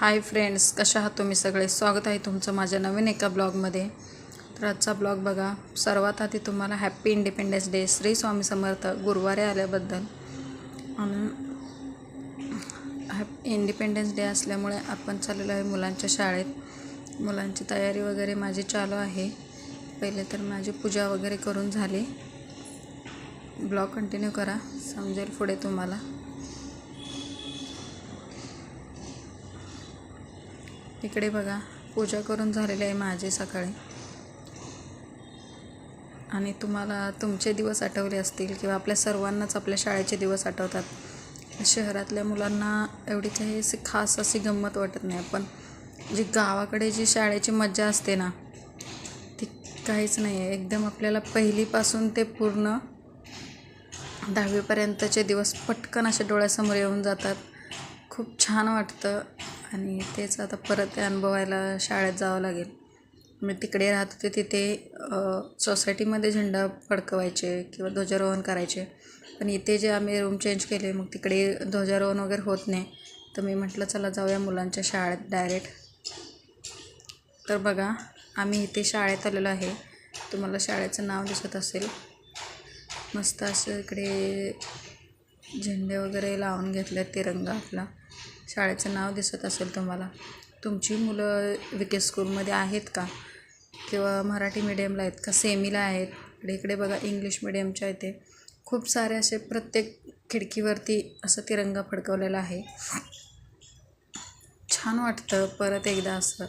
Hi friends कशा आहात तुम्ही सगळे? स्वागत आहे तुमचं माझ्या नवीन एका ब्लॉगमध्ये. तर आजचा ब्लॉग बघा सर्वात आधी तुम्हाला happy independence day Shri Swami Samarth गुरुवारी आल्याबद्दल. आणि हॅप इंडिपेंडन्स डे असल्यामुळे आपण चाललेलो आहे मुलांच्या शाळेत. मुलांची तयारी वगैरे माझी चालू आहे. पहिले तर माझी पूजा वगैरे करून झाली. ब्लॉग कंटिन्यू करा समजेल पुढे तुम्हाला. इकडे बघा पूजा करून झालेली आहे माझी सकाळी. आणि तुम्हाला तुमचे दिवस आठवले असतील किंवा आपल्या सर्वांनाच आपल्या शाळेचे दिवस आठवतात. शहरातल्या मुलांना एवढी काही अशी खास अशी गंमत वाटत नाही पण जी गावाकडे जी शाळेची मज्जा असते ना ती काहीच नाही आहे एकदम आपल्याला पहिलीपासून ते पूर्ण दहावीपर्यंतचे दिवस पटकन असे डोळ्यासमोर येऊन जातात. खूप छान वाटतं. आणि तेच आता परत अनुभवायला शाळेत जावं लागेल. मी तिकडे राहत होते तिथे सोसायटीमध्ये झेंडा फडकवायचे किंवा ध्वजारोहण करायचे. पण इथे जे आम्ही रूम चेंज केले मग तिकडे ध्वजारोहण वगैरे होत नाही. तर मी म्हटलं चला जाऊया मुलांच्या शाळेत डायरेक्ट तर बघा आम्ही इथे शाळेत आलेलो आहे. तुम्हाला शाळेचं नाव दिसत असेल. मस्त असं इकडे झेंडे वगैरे लावून घेतले तिरंगा आपला. शाळेचं नाव दिसत असेल तुम्हाला. तुमची मुलं विके के स्कूलमध्ये आहेत का? किंवा मराठी मीडियमला आहेत का? सेमीला आहेत. इकडे इकडे बघा इंग्लिश मिडियमच्या इथे. खूप सारे असे प्रत्येक खिडकीवरती असं तिरंगा फडकवलेला आहे. छान वाटतं परत एकदा असं.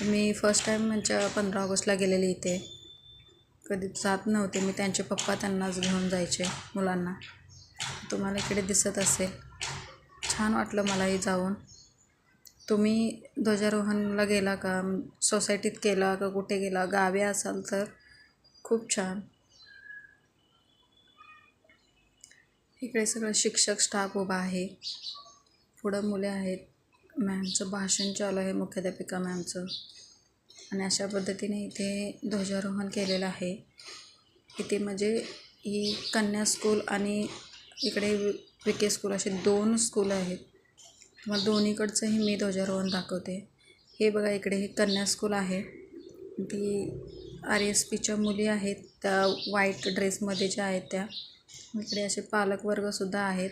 मी फर्स्ट टाईम म्हणजे पंधरा ऑगस्टला गेलेले इथे. कधी जात नव्हते मी. त्यांचे पप्पा त्यांनाच घेऊन जायचे मुलांना. तुम्हाला इकडे दिसत असेल. छान वाटलं मलाही जाऊन. तुम्ही ध्वजारोहणला गेला का? सोसायटीत केला का? कुठे गेला? गावी असाल तर खूप छान. इकडे सगळं शिक्षक स्टाफ उभा आहे. पुढं मुले आहेत. मॅमचं भाषण चालू आहे मुख्याध्यापिका मॅमचं. आणि अशा पद्धतीने इथे ध्वजारोहण केलेलं आहे. इथे म्हणजे ही कन्या स्कूल आणि इकडे विके स्कूल असे दोन स्कूल आहेत. मग दोन्हीकडचंही मी ध्वजारोहण दाखवते. हे बघा इकडे हे कन्या स्कूल आहे. ती आर एस पीच्या मुली आहेत. त्या व्हाईट ड्रेसमध्ये ज्या आहेत त्या. इकडे असे पालक वर्गसुद्धा आहेत.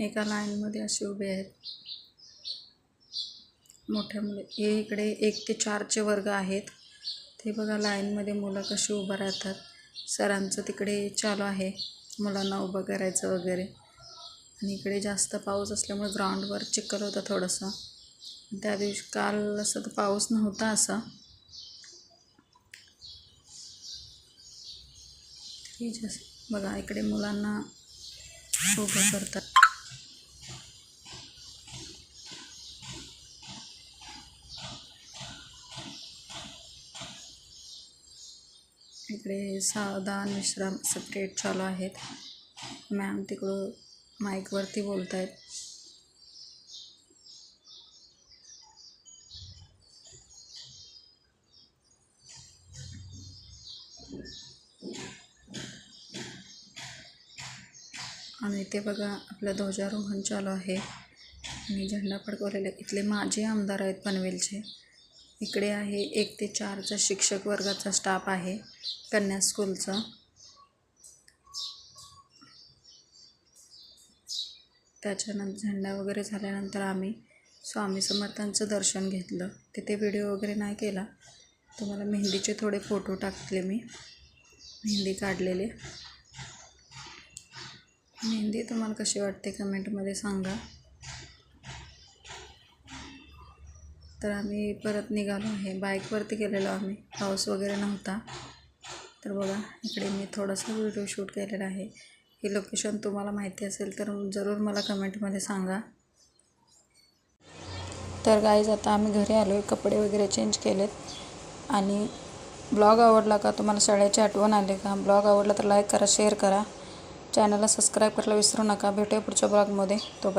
एका लाईनमध्ये असे उभे आहेत. मोठ्या मुले हे इकडे एक ते चारचे वर्ग आहेत. ते बघा लाईनमध्ये मुलं कशी उभं राहतात. सरांचं तिकडे चालू आहे. मुलांना उभं करायचं वगैरे. आणि इकडे जास्त पाऊस असल्यामुळे ग्राउंडवर चिखल होतं थोडंसं. त्या दिवशी काल असं तर पाऊस नव्हता असा. बघा इकडे मुलांना उभं करतात. इकडे सावधान विश्राम सप्टेट चालू आहेत. मॅम तिकडं माईकवरती बोलत आहेत आणि इथे बघा आपलं ध्वजारोहण चालू आहे. मी झेंडा फडकवलेले. इथले माझे आमदार आहेत पनवेलचे. इकडे आहे एक ते चारचा शिक्षक वर्गाचा स्टाफ आहे कन्या स्कूलचं. त्याच्यानंतर झेंडा वगैरे झाल्यानंतर आम्ही स्वामी समर्थांचं दर्शन घेतलं. तिथे व्हिडिओ वगैरे नाही केला. तुम्हाला मेहंदीचे थोडे फोटो टाकले मी. मेहंदी काढलेले. मेहंदी तुम्हाला कशी वाटते कमेंटमध्ये सांगा. तर आम्ही परत निघालो आहे. बाईकवरती गेलेलो आम्ही. पाऊस वगैरे नव्हता. तर बघा इकडे मी थोडासा व्हिडिओ शूट केलेला आहे. हे लोकेशन तुम्हाला माहिती असेल तर जरूर मला कमेंटमध्ये सांगा. तर गाईज आता आम्ही घरी आलो आहे कपडे वगैरे चेंज केलेत. आणि ब्लॉग आवडला का? तुम्हाला शाळेची आठवण आली का? ब्लॉग आवडला तर लाईक करा शेअर करा. चॅनलला सबस्क्राईब करायला विसरू नका. भेटूया पुढच्या ब्लॉगमध्ये तोपर्यंत.